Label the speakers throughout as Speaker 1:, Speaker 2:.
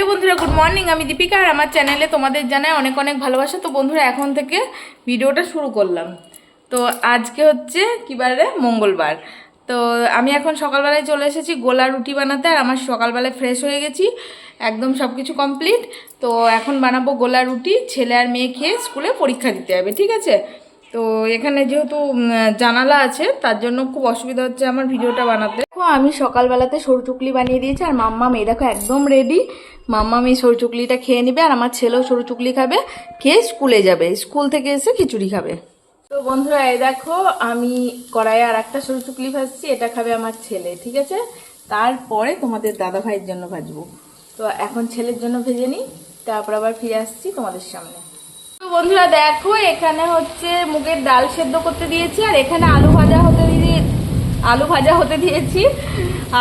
Speaker 1: Hello বন্ধুরা good morning আমি দীপিকা আর আমার চ্যানেলে তোমাদের জানাই অনেক অনেক ভালোবাসা। তো বন্ধুরা, এখন থেকে ভিডিওটা শুরু করলাম। তো আজকে হচ্ছে বারে? মঙ্গলবার। তো আমি এখন সকালবেলায় চলে এসেছি গোলা রুটি বানাতে, আর আমার সকালবেলায় ফ্রেশ হয়ে গেছি। একদম সব কিছু কমপ্লিট তো এখন বানাবো গোলা রুটি। ছেলে আর মেয়ে খেয়ে স্কুলে পরীক্ষা দিতে হবে ঠিক আছে? তো এখানে যেহেতু জানালা আছে তার জন্য খুব অসুবিধা হচ্ছে আমার ভিডিওটা বানাতে। দেখো আমি সকালবেলাতে সরু চুকলি বানিয়ে দিয়েছি আর মাম্মা মেয়ে দেখো একদম রেডি মাম্মা মেয়ে সরু চুকলিটা খেয়ে নেবে আর আমার ছেলেও সরু চুকলি খাবে খেয়ে স্কুলে যাবে। স্কুল থেকে এসে খিচুড়ি খাবে। তো বন্ধুরা এই দেখো আমি কড়াইয়ে আর একটা সরু চুকলি ভাজছি এটা খাবে আমার ছেলে ঠিক আছে? তারপরে তোমাদের দাদা ভাইয়ের জন্য ভাজবো। তো এখন ছেলের জন্য ভেজে নিই তারপর আবার ফিরে আসছি তোমাদের সামনে। বন্ধুরা দেখো, এখানে হচ্ছে মুগের ডাল সেদ্ধ করতে দিয়েছি, আর এখানে আলু ভাজা হতে দিয়ে আলু ভাজা হতে দিয়েছি।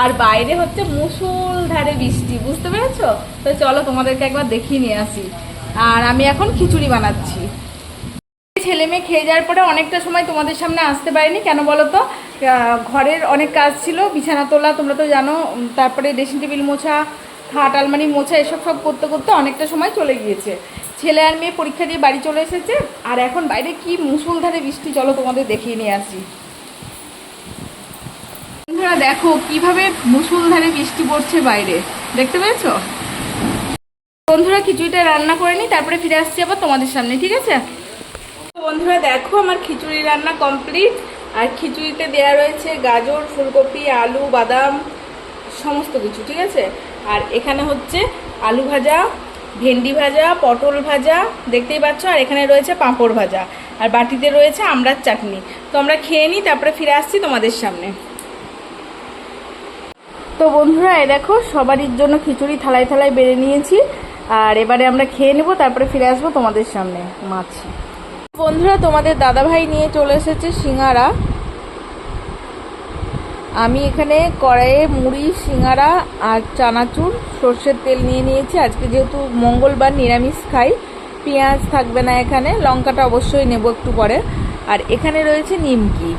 Speaker 1: আর বাইরে হচ্ছে মুসুল ধারে বৃষ্টি, বুঝতে পেরেছ? তো চলো তোমাদেরকে একবার দেখিয়ে নিয়ে আসি। আর আমি এখন খিচুড়ি বানাচ্ছি। ছেলে মেয়ে খেয়ে যাওয়ার পরে অনেকটা সময় তোমাদের সামনে আসতে পারিনি, কেন বলো তো? ঘরের অনেক কাজ ছিল, বিছানা তোলা, তোমরা তো জানো তারপরে ড্রেসিং টেবিল মোছা, খাট, আলমারি মোছা, এসব সব করতে করতে অনেকটা সময় চলে গিয়েছে। ছেলে আর মেয়ে পরীক্ষা দিয়ে বাড়ি চলে এসেছে। আর এখন বাইরে কি মুসুলধারে বৃষ্টি, চলো তোমাদের দেখিয়ে নিয়ে আসি। বন্ধুরা, দেখো কীভাবে মুসুলধারে বৃষ্টি পড়ছে বাইরে। দেখতে পেয়েছ? বন্ধুরা, খিচুড়িটা রান্না করে নিই, তারপরে ফিরে আসছি আবার তোমাদের সামনে, ঠিক আছে? বন্ধুরা, দেখো আমার খিচুড়ি রান্না কমপ্লিট। আর খিচুড়িতে দেওয়া রয়েছে গাজর, ফুলকপি, আলু, বাদাম, সমস্ত কিছু, ঠিক আছে? আর এখানে হচ্ছে আলু ভাজা ভেন্ডি ভাজা, পটল ভাজা, দেখতেই পাচ্ছ? আর এখানে রয়েছে পাঁপড় ভাজা। আর বাটিতে রয়েছে আমড়ার চাটনি। তো আমরা খেয়ে নিই, তারপরে ফিরে আসছি তোমাদের সামনে। তো বন্ধুরা এ দেখো, সবারই জন্য খিচুড়ি থালায় থালায় বেড়ে নিয়েছি। আর এবারে আমরা খেয়ে নেব, তারপরে ফিরে আসব তোমাদের সামনে মাছ। বন্ধুরা, তোমাদের দাদাভাই নিয়ে চলে এসেছে সিঙ্গারা। আমি এখানে কড়াইয়ে মুড়ি, সিঙ্গারা আর চানাচুর, সর্ষের তেল নিয়ে নিয়েছি। আজকে যেহেতু মঙ্গলবার নিরামিষ খাই, পেঁয়াজ থাকবে না এখানে, লঙ্কাটা অবশ্যই নেব একটু পরে। আর এখানে রয়েছে নিমকি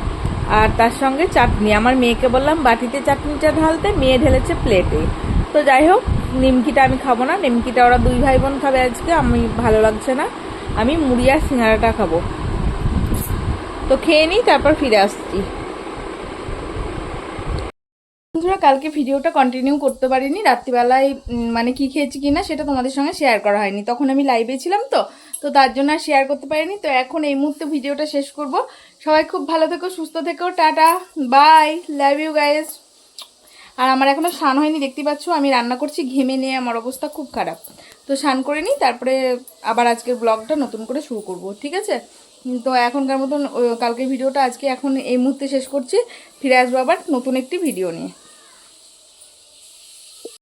Speaker 1: আর তার সঙ্গে চাটনি। আমার মেয়েকে বললাম, বাটিতে চাটনিটা ঢালতে, মেয়ে ঢেলেছে প্লেটে। তো যাই হোক, নিমকিটা আমি খাব না। নিমকিটা ওরা দুই ভাই বোন খাবে আজকে, আমি ভালো লাগছে না। আমি মুড়ি আর সিঙ্গারাটা খাব। তো খেয়ে নিই, তারপর ফিরে আসছি। কালকে ভিডিওটা কন্টিনিউ করতে পারিনি। রাত্রিবেলায় মানে কি খেয়েছি কিনা সেটা তোমাদের সঙ্গে শেয়ার করা হয়নি। তখন আমি লাইভে ছিলাম তো তো তার জন্য আর শেয়ার করতে পারিনি। তো এখন এই মুহূর্তে ভিডিওটা শেষ করব। সবাই খুব ভালো থেকো সুস্থ থেকো tata bye love you guys আর আমার এখনও স্নান হয়নি দেখতে পাচ্ছ আমি রান্না করছি ঘেমে নিয়ে আমার অবস্থা খুব খারাপ। তো স্নান করে নিই তারপরে আবার আজকের ব্লগটা নতুন করে শুরু করব ঠিক আছে? তো এখনকার মতন ও, কালকের ভিডিওটা আজকে এখন এই মুহূর্তে শেষ করছি। ফিরে আসব আবার নতুন একটি ভিডিও নিয়ে।